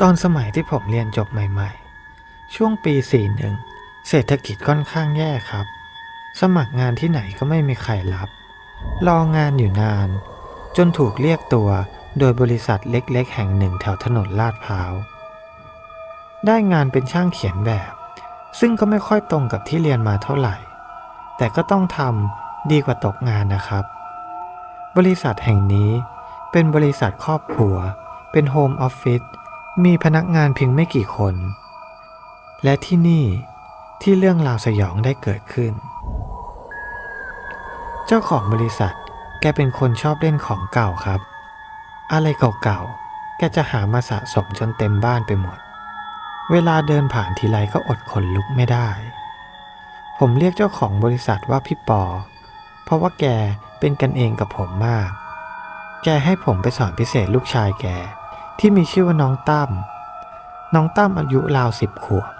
ตอนสมัยที่ผมเรียนจบใหม่ๆ ช่วงปี 41 เศรษฐกิจค่อนข้างแย่ครับ สมัครงานที่ไหนก็ไม่มีใครรับ รองานอยู่นาน จนถูกเรียกตัวโดยบริษัทเล็กๆ แห่งหนึ่งแถวถนนลาดพร้าว ได้งานเป็นช่างเขียนแบบ ซึ่งก็ไม่ค่อยตรงกับที่เรียนมาเท่าไหร่ แต่ก็ต้องทำดีกว่าตกงานนะครับ บริษัทแห่งนี้เป็นบริษัทครอบครัว เป็นโฮมออฟฟิศ มีพนักงานเพียงไม่กี่คน และที่นี่ที่เรื่องราวสยองได้เกิดขึ้น เจ้าของบริษัทแกเป็นคนชอบเล่นของเก่าครับ อะไรเก่าๆ แกจะหามาสะสมจนเต็มบ้านไปหมด เวลาเดินผ่านทีไรก็อดขนลุกไม่ได้ ผมเรียกเจ้าของบริษัทว่าพี่ปอ เพราะว่าแกเป็นกันเองกับผมมาก แกให้ผมไปสอนพิเศษลูกชายแก ที่มีชื่อว่าน้องตั้ม น้องตั้มอายุราวสิบขวบ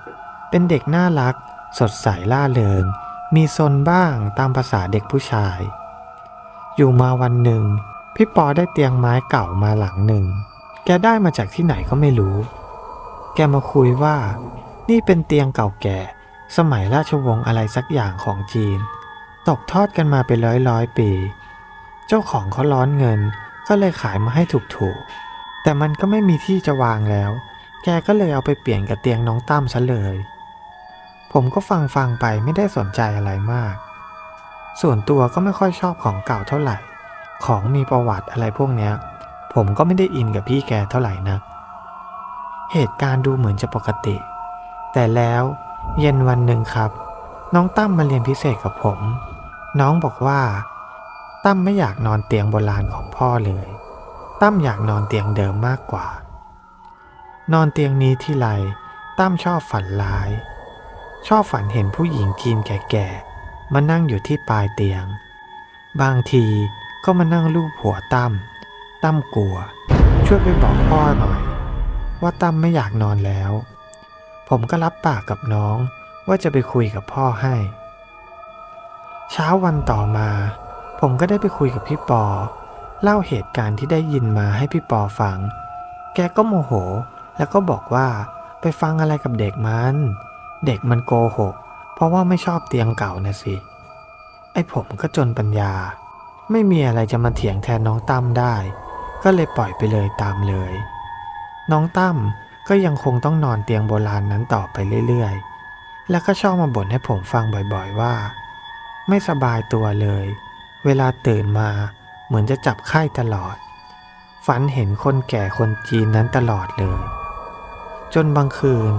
เป็นเด็กน่ารัก สดใสล่าเริง มีซนบ้างตามภาษาเด็กผู้ชาย อยู่มาวันหนึ่ง พี่ปอได้เตียงไม้เก่ามาหลังหนึ่ง แกได้มาจากที่ไหนก็ไม่รู้ แกมาคุยว่า นี่เป็นเตียงเก่าแก่ สมัยราชวงศ์อะไรสักอย่างของจีน ตกทอดกันมาเป็นร้อยร้อยปี เจ้าของเขาร้อนเงินก็เลยขายมาให้ถูกๆ แต่มันก็ไม่มีที่จะวางแล้ว แกก็เลยเอาไปเปลี่ยนกับเตียงน้องตั้มซะเลย ผมก็ฟังฟังไปไม่ได้สนใจอะไรมาก ส่วนตัวก็ไม่ค่อยชอบของเก่าเท่าไหร่ ของมีประวัติอะไรพวกเนี้ย ผมก็ไม่ได้อินกับพี่แกเท่าไหร่นะเหตุการณ์ดูเหมือนจะปกติ แต่แล้วเย็นวันหนึ่งครับ น้องตั้มมาเรียนพิเศษกับผม น้องบอกว่าตั้มไม่อยากนอนเตียงโบราณของพ่อเลย ตั้มอยากนอนเตียงเดิมมากกว่า นอนเตียงนี้ที่ไรตั้มชอบฝันร้าย ชอบฝันเห็นผู้หญิงจีนแก่ๆมานั่งอยู่ที่ปลายเตียง บางทีก็มานั่งลูบหัวตั้มตั้มกลัว ช่วยไปบอกพ่อหน่อย ว่าตั้มไม่อยากนอนแล้ว ผมก็รับปากกับน้องว่าจะไปคุยกับพ่อให้ เช้าวันต่อมา ผมก็ได้ไปคุยกับพี่ปอ เล่าเหตุการณ์ที่ได้ยินมาให้พี่ปอฟัง แกก็โมโห แล้วก็บอกว่าไปฟังอะไรกับเด็กมัน เด็กมันโกหก เพราะว่าไม่ชอบเตียงเก่านะสิ ไอ้ผมก็จนปัญญา ไม่มีอะไรจะมาเถียงแทนน้องตั้มได้ ก็เลยปล่อยไปเลยตามเลย น้องตั้มก็ยังคงต้องนอนเตียงโบราณนั้นต่อไปเรื่อยๆ แล้วก็ชอบมาบ่นให้ผมฟังบ่อยๆว่า ไม่สบายตัวเลย เวลาตื่นมา มือนจะจับไข้ตลอด ฝันเห็นคนแก่คนจีนนั้นตลอดเลย จนบางคืน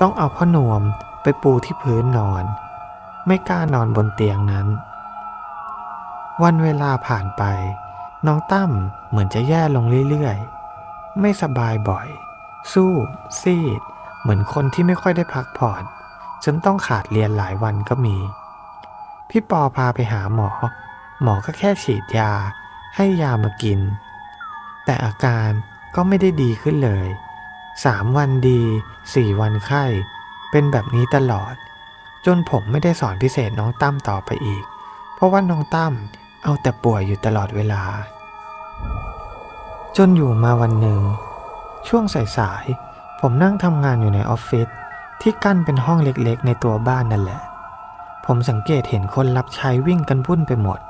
ต้องเอาผ้านวมไปปูที่พื้นนอน ไม่กล้านอนบนเตียงนั้น วันเวลาผ่านไป น้องตั้มเหมือนจะแย่ลงเรื่อยๆ ไม่สบายบ่อย สู้ ซีด เหมือนคนที่ไม่ค่อยได้พักผ่อนจนต้องขาดเรียนหลายวันก็มี พี่ปอพาไปหาหมอ หมอก็แค่ฉีดยา ให้ยามากิน แต่อาการก็ไม่ได้ดีขึ้นเลยสามวันดีสี่วันไข้ เป็นแบบนี้ตลอด จนผมไม่ได้สอนพิเศษน้องตั้มต่อไปอีก เพราะว่าน้องตั้มเอาแต่ป่วยอยู่ตลอดเวลา จนอยู่มาวันหนึ่ง ช่วงสายๆผมนั่งทำงานอยู่ในออฟฟิศที่กั้นเป็นห้องเล็กๆ ในตัวบ้านนั่นแหละ ผมสังเกตเห็นคนรับใช้วิ่งกันวุ่นไปหมด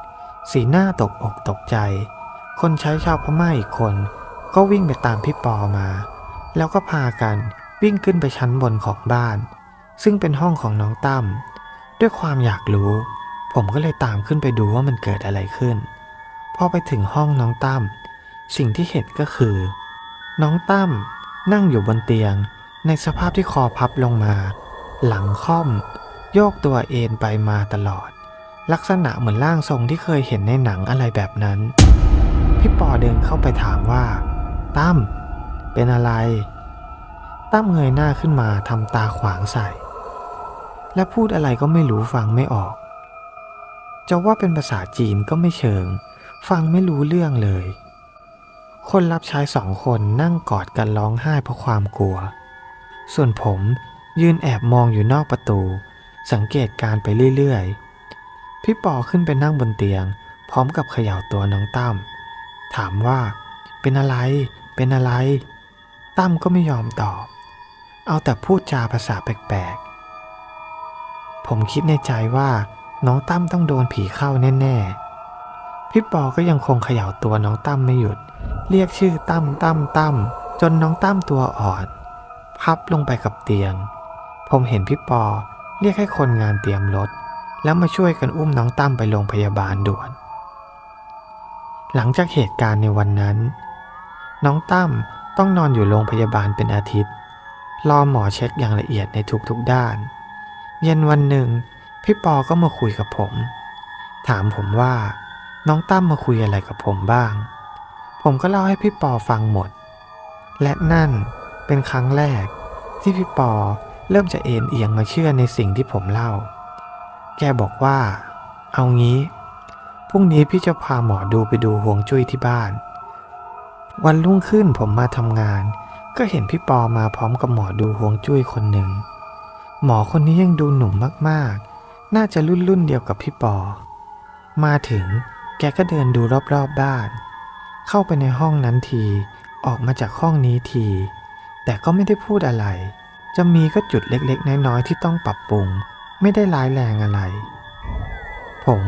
สีหน้าตกอกตกใจ คนใช้ชาวพม่าอีกคน ก็วิ่งไปตามพี่ปอมา แล้วก็พากันวิ่งขึ้นไปชั้นบนของบ้าน ซึ่งเป็นห้องของน้องตั้มด้วยความอยากรู้ ผมก็เลยตามขึ้นไปดูว่ามันเกิดอะไรขึ้น พอไปถึงห้องน้องตั้มสิ่งที่เห็นก็คือ น้องตั้มนั่งอยู่บนเตียง ในสภาพที่คอพับลงมา หลังค่อม โยกตัวเอนไปมาตลอด ลักษณะเหมือนร่างทรงที่เคยเห็นในหนังอะไรแบบนั้น พี่ปอเดินเข้าไปถามว่า ตั้มเป็นอะไร ตั้มเงยหน้าขึ้นมาทำตาขวางใส่ และพูดอะไรก็ไม่รู้ฟังไม่ออก จะว่าเป็นภาษาจีนก็ไม่เชิง ฟังไม่รู้เรื่องเลย คนรับใช้สองคนนั่งกอดกันร้องไห้เพราะความกลัว ส่วนผมยืนแอบมองอยู่นอกประตู สังเกตการ์ไปเรื่อยๆ พี่ปอขึ้นไปนั่งบนเตียง พร้อมกับเขย่าตัวน้องตั้มถามว่า เป็นอะไร เป็นอะไร ตั้มก็ไม่ยอมตอบ เอาแต่พูดจาภาษาแปลกๆ ผมคิดในใจว่า น้องตั้มต้องโดนผีเข้าแน่ๆ พี่ปอก็ยังคงเขย่าตัวน้องตั้มไม่หยุด เรียกชื่อตั้มตั้มตั้มจนน้องตั้มตัวอ่อน พับลงไปกับเตียง ผมเห็นพี่ปอเรียกให้คนงานเตรียมรถ แล้วมาช่วยกันอุ้มน้องตั้มไปโรงพยาบาลด่วน หลังจากเหตุการณ์ในวันนั้น น้องตั้มต้องนอนอยู่โรงพยาบาลเป็นอาทิตย์ รอหมอเช็คอย่างละเอียดในทุกๆด้าน เย็นวันหนึ่ง พี่ปอก็มาคุยกับผม ถามผมว่าน้องตั้มมาคุยอะไรกับผมบ้าง ผมก็เล่าให้พี่ปอฟังหมด และนั่นเป็นครั้งแรกที่พี่ปอเริ่มจะเอ็นเอียงมาเชื่อในสิ่งที่ผมเล่า แกบอกว่า เอางี้ พรุ่งนี้พี่จะพาหมอดูไปดูห่วงจุ้ยที่บ้าน วันรุ่งขึ้นผมมาทำงาน ก็เห็นพี่ปอมาพร้อมกับหมอดูห่วงจุ้ยคนหนึ่ง หมอคนนี้ยังดูหนุ่มมากๆ น่าจะรุ่นรุ่นเดียวกับพี่ปอ มาถึงแกก็เดินดูรอบๆบบ้าน เข้าไปในห้องนั้นที ออกมาจากห้องนี้ที แต่ก็ไม่ได้พูดอะไร จะมีก็จุดเล็กๆ น้อยๆ ที่ต้องปรับปรุง ไม่ได้ร้ายแรงอะไร ผม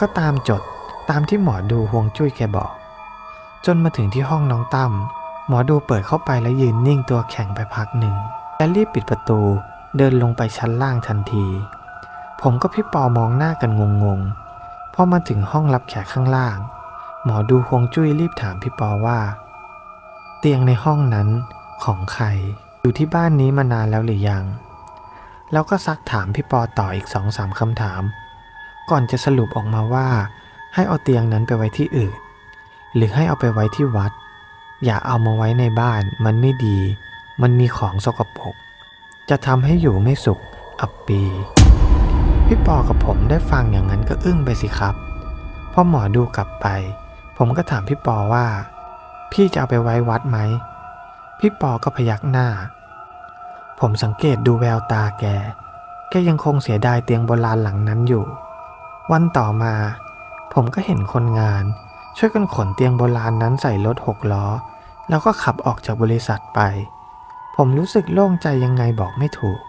ก็ตามจดตามที่หมอดูห่วงจุ้ยแกบอก จนมาถึงที่ห้องน้องตั้มหมอดูเปิดเข้าไปแล้วยืนนิ่งตัวแข็งไปพักหนึ่ง และรีบปิดประตูเดินลงไปชั้นล่างทันที ผมก็พี่ปอมองหน้ากันงงๆ พอมาถึงห้องรับแขกข้างล่าง หมอดูห่วงจุ้ยรีบถามพี่ปอว่า เตียงในห้องนั้นของใครอยู่ที่บ้านนี้มานานแล้วหรือยัง แล้วก็ซักถามพี่ปอต่ออีกสองสามคำถาม ก่อนจะสรุปออกมาว่า ให้เอาเตียงนั้นไปไว้ที่อื่น หรือให้เอาไปไว้ที่วัด อย่าเอามาไว้ในบ้านมันไม่ดี มันมีของสกปรกจะทำให้อยู่ไม่สุข อับปี พี่ปอกับผมได้ฟังอย่างนั้นก็อึ้งไปสิครับพอหมอดูกลับไป ผมก็ถามพี่ปอว่า พี่จะเอาไปไว้วัดไหม พี่ปอก็พยักหน้า ผมสังเกตดูแววตาแก แกยังคงเสียดายเตียงโบราณหลังนั้นอยู่ วันต่อมา ผมก็เห็นคนงาน ช่วยกันขนเตียงโบราณนั้นใส่รถหกล้อ แล้วก็ขับออกจากบริษัทไป ผมรู้สึกโล่งใจยังไงบอกไม่ถูก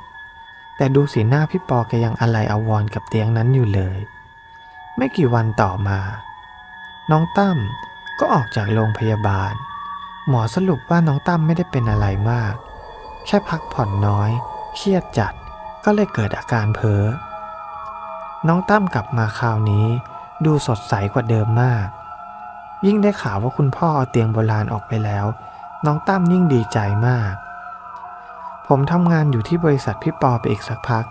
แต่ดูสีหน้าพี่ปอแกยังอะไรอาวรกับเตียงนั้นอยู่เลย ไม่กี่วันต่อมา น้องตั้มก็ออกจากโรงพยาบาล หมอสรุปว่าน้องตั้มไม่ได้เป็นอะไรมาก แค่พักผ่อนน้อย เครียดจัดก็เลยเกิดอาการเพ้อ น้องตั้มกลับมาคราวนี้ดูสดใสกว่าเดิมมาก ยิ่งได้ข่าวว่าคุณพ่อเอาเตียงโบราณออกไปแล้ว น้องตั้มยิ่งดีใจมาก ผมทำงานอยู่ที่บริษัทพี่ปอไปอีกสักพัก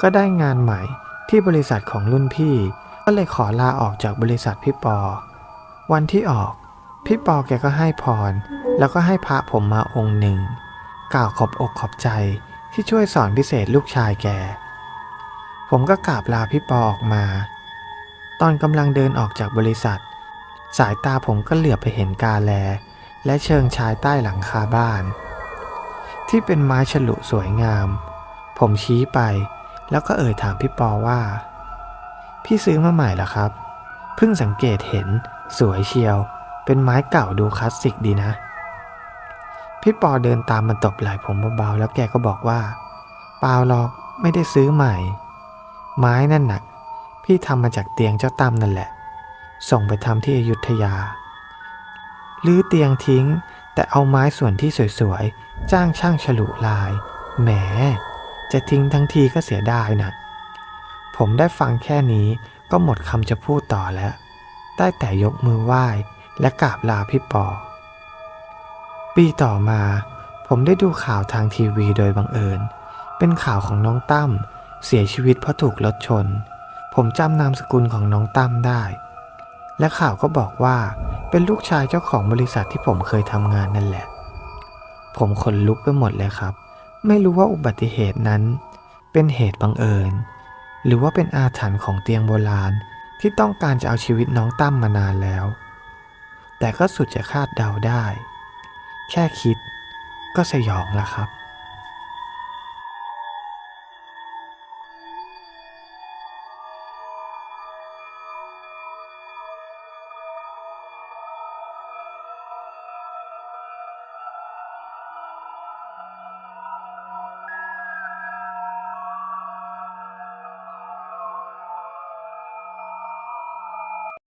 ก็ได้งานใหม่ที่บริษัทของรุ่นพี่ ก็เลยขอลาออกจากบริษัทพี่ปอ วันที่ออก พี่ปอแกก็ให้พร แล้วก็ให้พระผมมาองค์หนึ่ง กล่าวขอบอกขอบใจที่ช่วยสอนพิเศษลูกชายแก ผมก็กราบลาพี่ปอออกมา ตอนกำลังเดินออกจากบริษัท สายตาผมก็เหลือบไปเห็นกาแล และเชิงชายใต้หลังคาบ้าน ที่เป็นไม้ฉลุสวยงาม ผมชี้ไปแล้วก็เอ่ยถามพี่ปอว่า พี่ซื้อมาใหม่เหรอครับ เพิ่งสังเกตเห็นสวยเชียว เป็นไม้เก่าดูคลาสสิกดีนะ พี่ปอเดินตามมาตบไหล่ผมเบาๆแล้วแกก็บอกว่า เปล่าหรอกไม่ได้ซื้อใหม่ ไม้นั่นหนักพี่ทำมาจากเตียงเจ้าตั้มนั่นแหละ ส่งไปทำที่อยุธยาลื้อเตียงทิ้ง แต่เอาไม้ส่วนที่สวยๆ จ้างช่างฉลุลาย แหม จะทิ้งทั้งทีก็เสียดายนะผมได้ฟังแค่นี้ก็หมดคำจะพูดต่อแล้ว ได้แต่ยกมือไหว้และกราบลาพี่ปอ ปีต่อมา ผมได้ดูข่าวทางทีวีโดยบังเอิญ เป็นข่าวของน้องตั้มเสียชีวิตเพราะถูกรถชน ผมจำนามสกุลของน้องตั้มได้ และข่าวก็บอกว่าเป็นลูกชายเจ้าของบริษัทที่ผมเคยทำงานนั่นแหละ ผมขนลุกไปหมดเลยครับ ไม่รู้ว่าอุบัติเหตุนั้น เป็นเหตุบังเอิญ หรือว่าเป็นอาถรรพ์ของเตียงโบราณที่ต้องการจะเอาชีวิตน้องตั้มมานานแล้ว แต่ก็สุดจะคาดเดาได้ แค่คิดก็สยองแล้วครับ